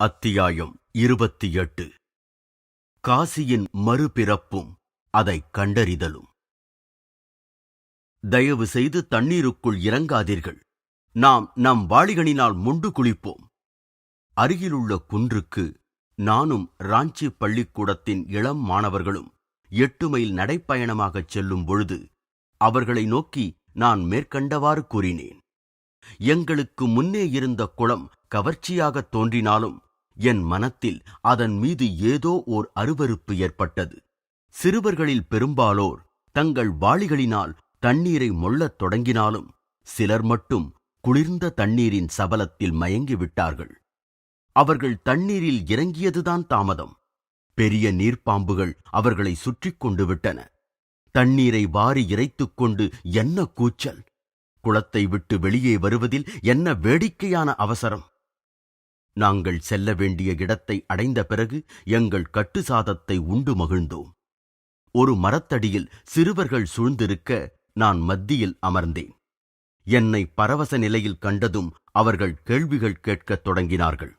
அத்தியாயம் இருபத்தி எட்டு காசியின் மறுபிறப்பும் அதைக் கண்டறிதலும். தயவு செய்து தண்ணீருக்குள் இறங்காதீர்கள். நாம் நம் வாளிகளினால் முண்டு குளிப்போம். அருகிலுள்ள குன்றுக்கு நானும் ராஞ்சி பள்ளிக்கூடத்தின் இளம் மாணவர்களும் எட்டு மைல் நடைப்பயணமாகச் செல்லும் பொழுது அவர்களை நோக்கி நான் மேற்கண்டவாறு கூறினேன். எங்களுக்கு முன்னே இருந்த குளம் கவர்ச்சியாகத் தோன்றினாலும் என் மனத்தில் அதன் மீது ஏதோ ஓர் அருவருப்பு ஏற்பட்டது. சிறுவர்களில் பெரும்பாலோர் தங்கள் வாளிகளினால் தண்ணீரை மொள்ளத் தொடங்கினாலும் சிலர் மட்டும் குளிர்ந்த தண்ணீரின் சபலத்தில் மயங்கி விட்டார்கள். அவர்கள் தண்ணீரில் இறங்கியதுதான் தாமதம். பெரிய நீர்ப்பாம்புகள் அவர்களை சுற்றிக் கொண்டு விட்டன. தண்ணீரை வாரி இறைத்துக் கொண்டு என்ன கூச்சல்? குளத்தை விட்டு வெளியே வருவதில் என்ன வேடிக்கையான அவசரம்? நாங்கள் செல்ல வேண்டிய இடத்தை அடைந்த பிறகு எங்கள் கட்டு சாதத்தை உண்டு மகிழ்ந்தோம். ஒரு மரத்தடியில் சிறுவர்கள் சூழ்ந்திருக்க நான் மத்தியில் அமர்ந்தேன். என்னை பரவச நிலையில் கண்டதும் அவர்கள் கேள்விகள் கேட்கத் தொடங்கினார்கள்.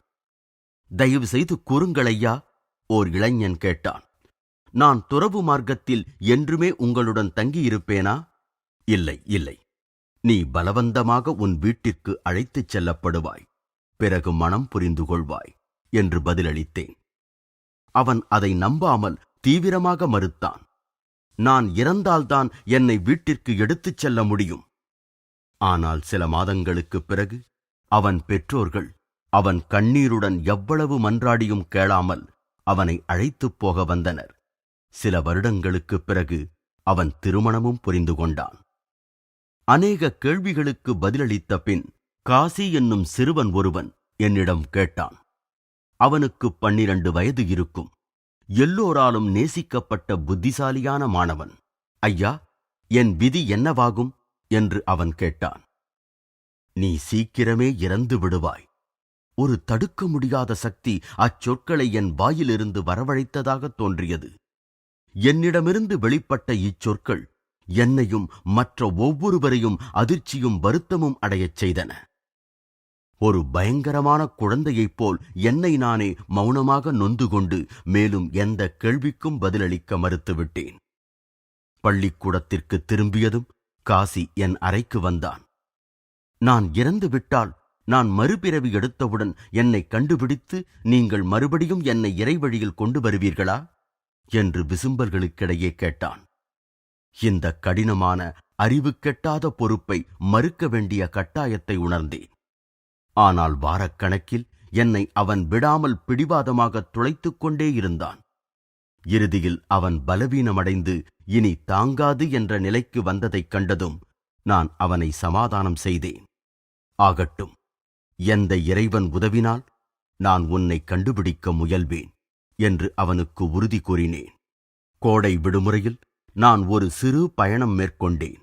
தயவு செய்து கூறுங்களையா ஓர் இளைஞன் கேட்டான். நான் துறவு மார்க்கத்தில் என்றுமே உங்களுடன் தங்கியிருப்பேனா? இல்லை இல்லை. நீ பலவந்தமாக உன் வீட்டிற்கு அழைத்துச் செல்லப்படுவாய். பிறகு மனம் புரிந்து கொள்வாய் என்று பதிலளித்தேன். அவன் அதை நம்பாமல் தீவிரமாக மறுத்தான். நான் இறந்தால்தான் என்னை வீட்டிற்கு எடுத்துச் செல்ல முடியும். ஆனால் சில மாதங்களுக்குப் பிறகு அவன் பெற்றோர்கள் அவன் கண்ணீருடன் எவ்வளவு மன்றாடியும் கேளாமல் அவனை அழைத்துப் போக வந்தனர். சில வருடங்களுக்குப் பிறகு அவன் திருமணமும் புரிந்து கொண்டான் அநேக கேள்விகளுக்கு பதிலளித்த பின் காசி என்னும் சிறுவன் ஒருவன் என்னிடம் கேட்டான் அவனுக்கு பன்னிரண்டு வயது இருக்கும். எல்லோராலும் நேசிக்கப்பட்ட புத்திசாலியான மாணவன். ஐயா என் விதி என்னவாகும்? என்று அவன் கேட்டான். நீ சீக்கிரமே இறந்து விடுவாய். ஒரு தடுக்க முடியாத சக்தி அச்சொற்களை என் வாயிலிருந்து வரவழைத்ததாக தோன்றியது. என்னிடமிருந்து வெளிப்பட்ட இச்சொற்கள் என்னையும் மற்ற ஒவ்வொருவரையும் அதிர்ச்சியும் வருத்தமும் அடையச் செய்தன. ஒரு பயங்கரமான குழந்தையைப் போல் என்னை நானே மௌனமாக நொந்து கொண்டு மேலும் எந்த கேள்விக்கும் பதிலளிக்க மறுத்துவிட்டேன். பள்ளிக்கூடத்திற்கு திரும்பியதும் காசி என் அறைக்கு வந்தான். நான் இறந்து விட்டால் நான் மறுபிறவி எடுத்தவுடன் என்னை கண்டுபிடித்து நீங்கள் மறுபடியும் என்னை இறைவழியில் கொண்டு வருவீர்களா? என்று விசும்பல்களுக்கிடையே கேட்டான். இந்த கடினமான அறிவு கெட்டாத பொறுப்பை மறுக்க வேண்டிய கட்டாயத்தை உணர்ந்தேன். ஆனால் வாரக்கணக்கில் என்னை அவன் விடாமல் பிடிவாதமாக துளைத்துக் கொண்டே இருந்தான். இறுதியில் அவன் பலவீனமடைந்து இனி தாங்காது என்ற நிலைக்கு வந்ததைக் கண்டதும் நான் அவனை சமாதானம் செய்தேன். ஆகட்டும் எந்த இறைவன் உதவினால் நான் உன்னை கண்டுபிடிக்க முயல்வேன் என்று அவனுக்கு உறுதி கூறினேன். கோடை விடுமுறையில் நான் ஒரு சிறு பயணம் மேற்கொண்டேன்.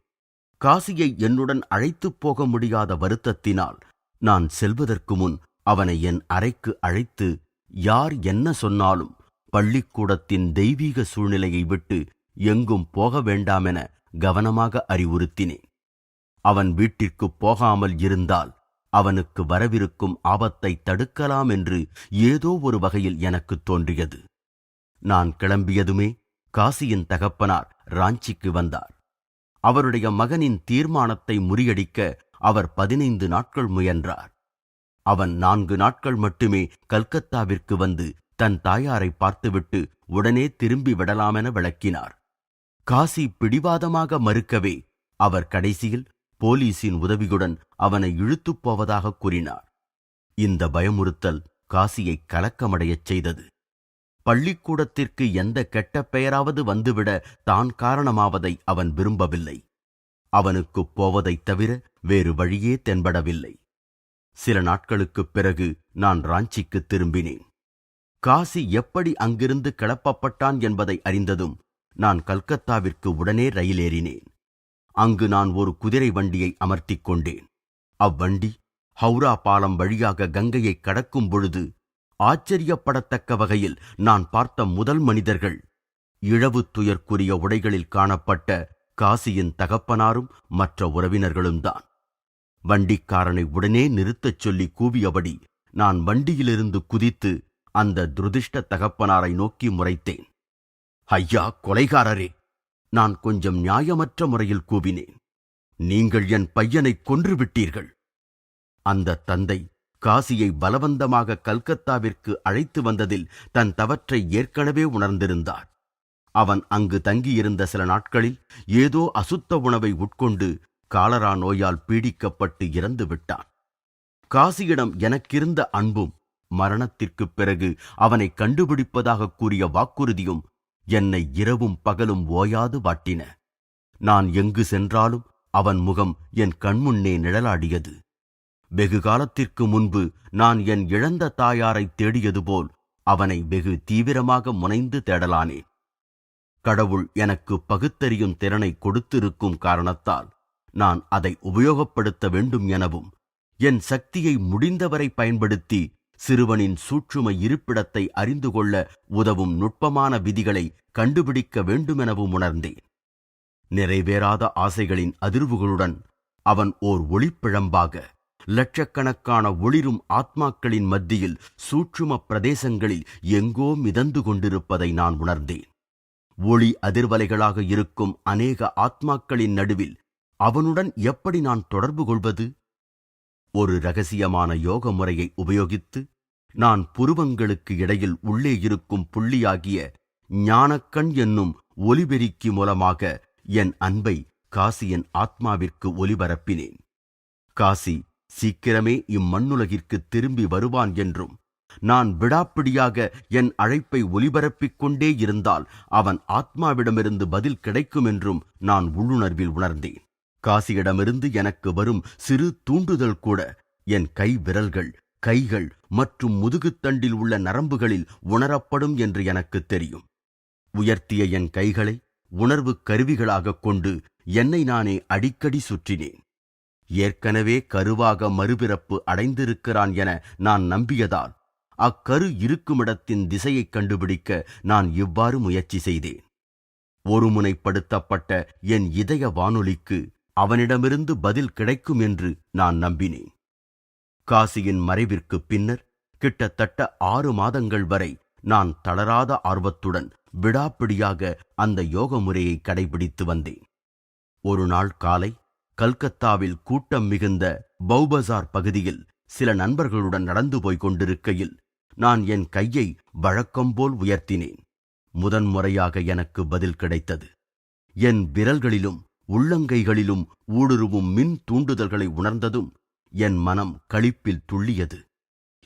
காசியை என்னுடன் அழைத்துப் போக முடியாத வருத்தத்தினால் நான் செல்வதற்கு முன் அவனை என் அறைக்கு அழைத்து யார் என்ன சொன்னாலும் பள்ளிக்கூடத்தின் தெய்வீக சூழ்நிலையை விட்டு எங்கும் போக வேண்டாமென கவனமாக அறிவுறுத்தினேன். அவன் வீட்டிற்குப் போகாமல் இருந்தால் அவனுக்கு வரவிருக்கும் ஆபத்தை தடுக்கலாம் என்று ஏதோ ஒரு வகையில் எனக்குத் தோன்றியது. நான் கிளம்பியதுமே காசியின் தகப்பனார் ராஞ்சிக்கு வந்தார். அவருடைய மகனின் தீர்மானத்தை முறியடிக்க அவர் பதினைந்து நாட்கள் முயன்றார். அவன் நான்கு நாட்கள் மட்டுமே கல்கத்தாவிற்கு வந்து தன் தாயாரை பார்த்துவிட்டு உடனே திரும்பி விடலாமென விளக்கினார். காசி பிடிவாதமாக மறுக்கவே அவர் கடைசியில் போலீசின் உதவியுடன் அவனை இழுத்துப் போவதாக கூறினார். இந்த பயமுறுத்தல் காசியை கலக்கமடையச் செய்தது. பள்ளிக்கூடத்திற்கு எந்த கெட்ட பெயராவது வந்துவிட தான் காரணமாவதை அவன் விரும்பவில்லை. அவனுக்குப் போவதைத் தவிர வேறு வழியே தென்படவில்லை. சில நாட்களுக்குப் பிறகு நான் ராஞ்சிக்கு திரும்பினேன். காசி எப்படி அங்கிருந்து கிளப்பப்பட்டான் என்பதை அறிந்ததும் நான் கல்கத்தாவிற்கு உடனே ரயில் ஏறினேன் அங்கு நான் ஒரு குதிரை வண்டியை அமர்த்திக் கொண்டேன். அவ்வண்டி ஹவுரா பாலம் வழியாக கங்கையை கடக்கும் பொழுது ஆச்சரியப்படத்தக்க வகையில் நான் பார்த்த முதல் மனிதர்கள் இழவு துயர்க்குரிய உடைகளில் காணப்பட்ட காசியின் தகப்பனாரும் மற்ற உறவினர்களும் தான் வண்டிக்காரனை உடனே நிறுத்தச் சொல்லி கூவியபடி நான் வண்டியிலிருந்து குதித்து அந்த துரதிருஷ்ட தகப்பனாரை நோக்கி முறைத்தேன். ஐயா கொலைகாரரே! நான் கொஞ்சம் நியாயமற்ற முறையில் கூவினேன். நீங்கள் என் பையனை கொன்றுவிட்டீர்கள். அந்த தந்தை காசியை பலவந்தமாக கல்கத்தாவிற்கு அழைத்து வந்ததில் தன் தவற்றை ஏற்கனவே உணர்ந்திருந்தார். அவன் அங்கு தங்கியிருந்த சில நாட்களில் ஏதோ அசுத்த உணவை உட்கொண்டு காலரா நோயால் பீடிக்கப்பட்டு இறந்து விட்டான் காசியிடம் எனக்கிருந்த அன்பும் மரணத்திற்குப் பிறகு அவனை கண்டுபிடிப்பதாக கூறிய வாக்குறுதியும் என்னை இரவும் பகலும் ஓயாது வாட்டின. நான் எங்கு சென்றாலும் அவன் முகம் என் கண்முன்னே நிழலாடியது. வெகு காலத்திற்கு முன்பு நான் என் இழந்த தாயாரை தேடியது போல் அவனை வெகு தீவிரமாக முனைந்து தேடலானேன். கடவுள் எனக்கு பகுத்தறியும் திறனை கொடுத்திருக்கும் காரணத்தால் நான் அதை உபயோகப்படுத்த வேண்டும் எனவும் என் சக்தியை முடிந்தவரை பயன்படுத்தி சிறுவனின் சூற்றுமை இருப்பிடத்தை அறிந்து கொள்ள உதவும் நுட்பமான விதிகளை கண்டுபிடிக்க வேண்டுமெனவும் உணர்ந்தேன். நிறைவேறாத ஆசைகளின் அதிர்வுகளுடன் அவன் ஓர் ஒளிப்பிழம்பாக லட்சக்கணக்கான ஒளிரும் ஆத்மாக்களின் மத்தியில் சூற்றும பிரதேசங்களில் எங்கோ மிதந்து கொண்டிருப்பதை நான் உணர்ந்தேன். ஒளி அதிர்வலைகளாக இருக்கும் அநேக ஆத்மாக்களின் நடுவில் அவனுடன் எப்படி நான் தொடர்பு கொள்வது? ஒரு ரகசியமான யோக முறையை உபயோகித்து நான் புருவங்களுக்கு இடையில் உள்ளே இருக்கும் புள்ளியாகிய ஞானக்கண் என்னும் ஒலிபெருக்கி மூலமாக என் அன்பை காசியின் ஆத்மாவிற்கு ஒலிபரப்பினேன். காசி சீக்கிரமே இம்மண்ணுலகிற்கு திரும்பி வருவான் என்றும் நான் விடாப்பிடியாக என் அழைப்பை ஒலிபரப்பிக் கொண்டே இருந்தால் அவன் ஆத்மாவிடமிருந்து பதில் கிடைக்கும் என்றும் நான் உள்ளுணர்வில் உணர்ந்தேன். காசியிடமிருந்து எனக்கு வரும் சிறு தூண்டுதல் கூட. என் கை விரல்கள் கைகள் மற்றும் முதுகுத்தண்டில் உள்ள நரம்புகளில் உணரப்படும் என்று எனக்கு தெரியும். உயர்த்திய என் கைகளை உணர்வு கருவிகளாகக் கொண்டு என்னை நானே அடிக்கடி சுற்றினேன். ஏற்கனவே கருவாக மறுபிறப்பு அடைந்திருக்கிறான் என நான் நம்பியதால் அக்கரு இருக்குமிடத்தின் திசையைக் கண்டுபிடிக்க நான் இவ்வாறு முயற்சி செய்தேன். ஒருமுனைப்படுத்தப்பட்ட என் இதய வானொலிக்கு அவனிடமிருந்து பதில் கிடைக்கும் என்று நான் நம்பினேன். காசியின் மறைவிற்குப் பின்னர் கிட்டத்தட்ட ஆறு மாதங்கள் வரை நான் தளராத ஆர்வத்துடன் விடாப்பிடியாக அந்த யோக முறையை கடைபிடித்து வந்தேன். ஒரு நாள் காலை கல்கத்தாவில் கூட்டம் மிகுந்த பௌபசார் பகுதியில் சில நண்பர்களுடன் நடந்து போய்க் கொண்டிருக்கையில் நான் என் கையை வழக்கம்போல் உயர்த்தினேன். முதன்முறையாக எனக்கு பதில் கிடைத்தது. என் விரல்களிலும் உள்ளங்கைகளிலும் ஊடுருவும் மின் தூண்டுதல்களை உணர்ந்ததும் என் மனம் களிப்பில் துள்ளியது.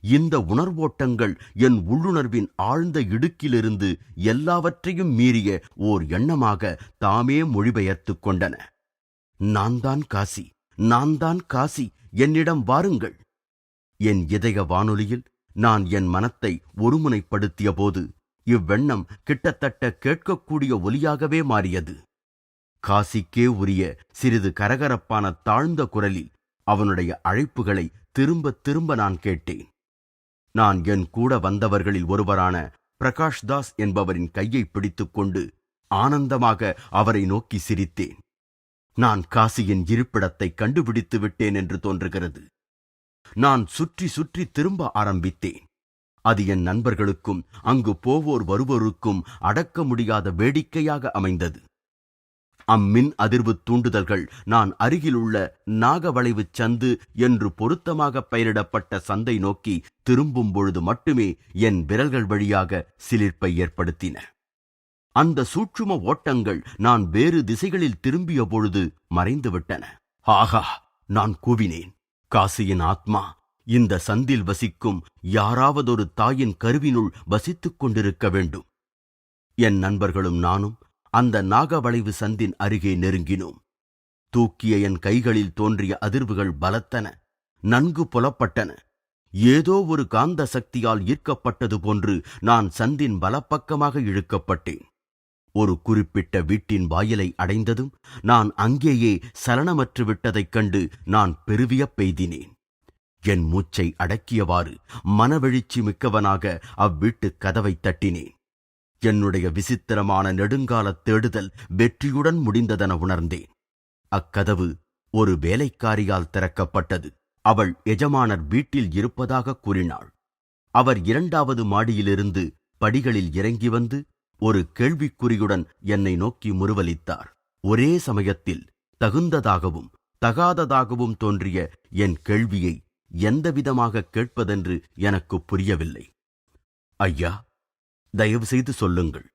இந்த உணர்வோட்டங்கள் என் உள்ளுணர்வின் ஆழ்ந்த இடுக்கிலிருந்து எல்லாவற்றையும் மீறிய ஓர் எண்ணமாக தாமே மொழிபெயர்த்துக் கொண்டன. நான் தான் காசி நான் தான் காசி என்னிடம் வாருங்கள். என் இதய வானொலியில் நான் என் மனத்தை ஒருமுனைப்படுத்திய போது இவ்வெண்ணம் கிட்டத்தட்ட கேட்கக்கூடிய ஒலியாகவே மாறியது. காசிக்கே உரிய சிறிது கரகரப்பான தாழ்ந்த குரலில் அவனுடைய அழைப்புகளை திரும்ப திரும்ப நான் கேட்டேன். நான் என் கூட வந்தவர்களில் ஒருவரான பிரகாஷ் தாஸ் என்பவரின் கையை பிடித்துக்கொண்டு ஆனந்தமாக அவரை நோக்கி சிரித்தேன். நான் காசியின் இருப்பிடத்தை கண்டுபிடித்து விட்டேன் என்று தோன்றுகிறது. நான் சுற்றி சுற்றி திரும்ப ஆரம்பித்தேன். அது என் நண்பர்களுக்கும் அங்கு போவோர் வருவோருக்கும் அடக்க முடியாத வேடிக்கையாக அமைந்தது. அம்மின் அதிர்வு தூண்டுதல்கள். நான் அருகிலுள்ள நாகவளைவு சந்து என்று பொருத்தமாக பெயரிடப்பட்ட சந்தை நோக்கி திரும்பும் பொழுது மட்டுமே என் விரல்கள் வழியாக சிலிர்ப்பை ஏற்படுத்தின. அந்த சூட்சும ஓட்டங்கள் நான் வேறு திசைகளில் திரும்பிய பொழுது மறைந்துவிட்டன. ஆகா நான் கூவினேன். காசியின் ஆத்மா இந்த சந்தில் வசிக்கும் யாராவதொரு தாயின் கருவினுள் வசித்துக் கொண்டிருக்க வேண்டும். என் நண்பர்களும் நானும் அந்த நாகவளைவு சந்தின் அருகே நெருங்கினோம். தூக்கிய என் கைகளில் தோன்றிய அதிர்வுகள் பலத்தன நன்கு புலப்பட்டன. ஏதோ ஒரு காந்த சக்தியால் ஈர்க்கப்பட்டது போன்று நான் சந்தின் பலப்பக்கமாக இழுக்கப்பட்டேன். ஒரு குறிப்பிட்ட வீட்டின் வாயிலை அடைந்ததும் நான் அங்கேயே சலனமற்று விட்டதைக் கண்டு நான் பெருவிய பெய்தினேன். என் மூச்சை அடக்கியவாறு மனவெழுச்சி மிக்கவனாக அவ்வீட்டுக் கதவைத் தட்டினேன். என்னுடைய விசித்திரமான நெடுங்காலத் தேடுதல் வெற்றியுடன் முடிந்ததென உணர்ந்தேன். அக்கதவு ஒரு வேலைக்காரியால் திறக்கப்பட்டது. அவள் எஜமானர் வீட்டில் இருப்பதாக கூறினாள். அவர் இரண்டாவது மாடியிலிருந்து படிகளில் இறங்கி வந்து ஒரு கேள்விக்குறியுடன் என்னை நோக்கி முறுவலித்தார். ஒரே சமயத்தில் தகுந்ததாகவும் தகாததாகவும் தோன்றிய என் கேள்வியை எந்தவிதமாக கேட்பதென்று எனக்கு புரியவில்லை. ஐயா தயவு செய்து சொல்லுங்கள்.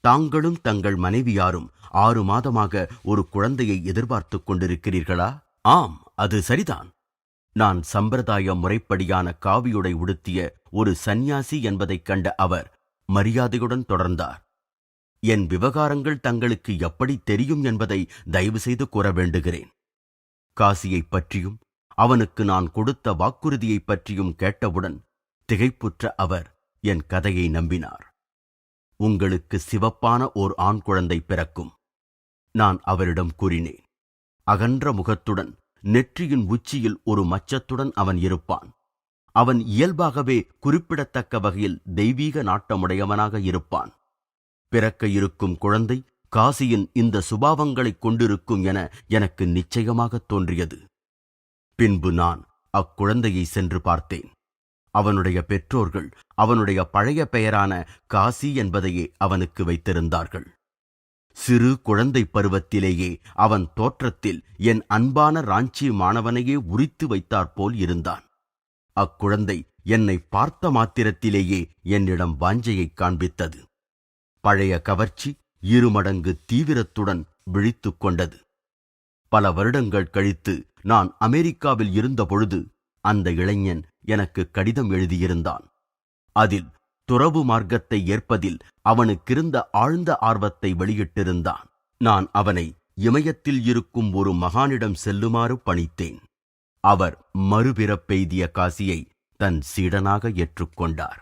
தாங்களும் தங்கள் மனைவியாரும் ஆறு மாதமாக ஒரு குழந்தையை எதிர்பார்த்துக் கொண்டிருக்கிறீர்களா? ஆம் அது சரிதான். நான் சம்பிரதாய முறைப்படியான காவியுடை உடுத்திய ஒரு சந்நியாசி என்பதைக் கண்ட அவர் மரியாதையுடன் தொடர்ந்தார். என் விவகாரங்கள் தங்களுக்கு எப்படி தெரியும் என்பதை தயவு செய்து கூற வேண்டுகிறேன். காசியைப் பற்றியும் அவனுக்கு நான் கொடுத்த வாக்குறுதியைப் பற்றியும் கேட்டவுடன் திகைப்புற்ற அவர் என் கதையை நம்பினார். உங்களுக்கு சிவப்பான ஓர் ஆண் குழந்தை பிறக்கும். நான் அவரிடம் கூறினேன். அகன்ற முகத்துடன் நெற்றியின் உச்சியில் ஒரு மச்சத்துடன் அவன் இருப்பான். அவன் இயல்பாகவே குறிப்பிடத்தக்க வகையில் தெய்வீக நாட்டமுடையவனாக இருப்பான். பிறக்க இருக்கும் குழந்தை காசியின் இந்த சுபாவங்களைக் கொண்டிருக்கும் என எனக்கு நிச்சயமாகத் தோன்றியது. பின்பு நான் அக்குழந்தையை சென்று பார்த்தேன். அவனுடைய பெற்றோர்கள் அவனுடைய பழைய பெயரான காசி என்பதையே அவனுக்கு வைத்திருந்தார்கள். சிறு குழந்தை பருவத்திலேயே அவன் தோற்றத்தில் என் அன்பான ராஞ்சி மாணவனையே உரித்து வைத்தாற்போல் இருந்தான். அக்குழந்தை என்னை பார்த்த மாத்திரத்திலேயே என்னிடம் வாஞ்சையைக் காண்பித்தது. பழைய கவர்ச்சி இருமடங்கு தீவிரத்துடன் விழித்துக் கொண்டது. பல வருடங்கள் கழித்து நான் அமெரிக்காவில் இருந்தபொழுது அந்த இளைஞன் எனக்கு கடிதம் எழுதியிருந்தான். அதில் துறவு மார்க்கத்தை ஏற்பதில் அவனுக்கிருந்த ஆழ்ந்த ஆர்வத்தை வெளியிட்டிருந்தான். நான் அவனை இமயத்தில் இருக்கும் ஒரு மகானிடம் செல்லுமாறு பணித்தேன். அவர் மறுபிறப்பெய்திய காசியை தன் சீடனாக ஏற்றுக்கொண்டார்.